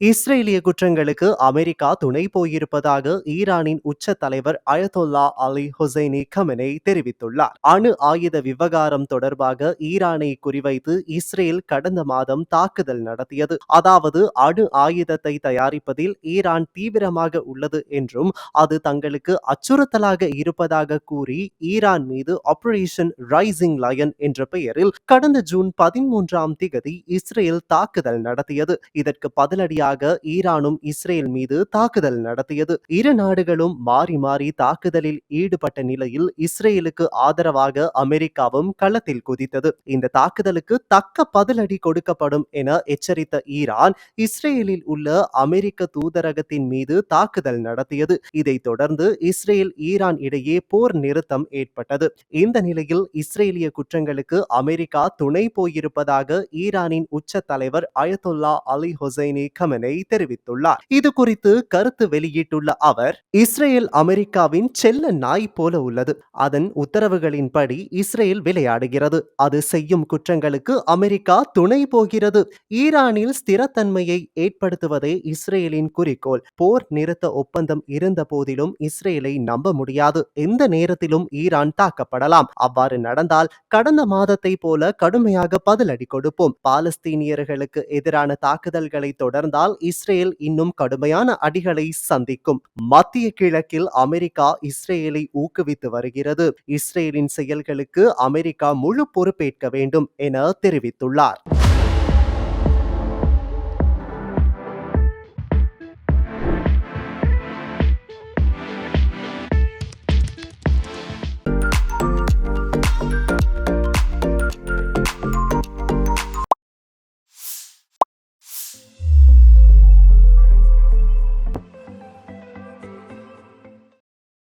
இஸ்ரேலிய குற்றங்களுக்கு அமெரிக்கா துணை போயிருப்பதாக ஈரானின் உச்ச தலைவர் அயதொல்லா அலி ஹுசைனி கமெனே தெரிவித்துள்ளார். அணு ஆயுத விவகாரம் தொடர்பாக ஈரானை குறிவைத்து இஸ்ரேல் கடந்த மாதம் தாக்குதல் நடத்தியது. அதாவது அணு ஆயுதத்தை தயாரிப்பதில் ஈரான் தீவிரமாக உள்ளது என்றும் அது தங்களுக்கு அச்சுறுத்தலாக இருப்பதாக கூறி ஈரான் மீது ஆபரேஷன் ரைசிங் லயன் என்ற பெயரில் கடந்த ஜூன் பதிமூன்றாம் திகதி இஸ்ரேல் தாக்குதல் நடத்தியது. இதற்கு பதிலடியாக ஈரானும் இஸ்ரேல் மீது தாக்குதல் நடத்தியது. இரு நாடுகளும் மாறி மாறி தாக்குதலில் ஈடுபட்ட நிலையில் இஸ்ரேலுக்கு ஆதரவாக அமெரிக்காவும் களத்தில் குதித்தது. இந்த தாக்குதலுக்கு தக்க பதிலடி கொடுக்கப்படும் என எச்சரித்த ஈரான் இஸ்ரேலில் உள்ள அமெரிக்க தூதரகத்தின் மீது தாக்குதல் நடத்தியது. இதைத் தொடர்ந்து இஸ்ரேல் ஈரான் இடையே போர் நிறுத்தம் ஏற்பட்டது. இந்த நிலையில் இஸ்ரேலிய குற்றங்களுக்கு அமெரிக்கா துணை போயிருப்பதாக ஈரானின் உச்ச தலைவர் அயத்துல்லா அலி ஹொசைனி கமெனை தெரிவித்துள்ளார். இது குறித்து கருத்து வெளியிட்டுள்ள அவர் இஸ்ரேல் அமெரிக்காவின் செல்ல நாய் போல உள்ளது. அதன் உத்தரவுகளின்படி இஸ்ரேல் விளையாடுகிறது. அது செய்யும் குற்றங்களுக்கு அமெரிக்கா துணை போகிறது. ஈரானில் ஸ்திரத்தன்மையை ஏற்படுத்துவதே இஸ்ரேலின் குறிக்கோள். போர் நிறுத்த ஒப்பந்தம் இருந்த போதிலும் இஸ்ரேலை நம்ப முடியாது. எந்த நேரத்திலும் ஈரான் தாக்கப்படலாம். அவ்வாறு நடந்தால் கடந்த மாதத்தை போல கடுமையாக பதிலடி கொடுப்போம். பாலஸ்தீனியர்களுக்கு எதிரான தாக்குதல்களை தொடர்ந்தால் இஸ்ரேல் இன்னும் கடுமையான அடிகளை சந்திக்கும். மத்திய கிழக்கில் அமெரிக்கா இஸ்ரேலை ஊக்குவித்து வருகிறது. இஸ்ரேலின் செயல்களுக்கு அமெரிக்கா முழு பொறுப்பேற்க வேண்டும் என தெரிவித்துள்ளார்.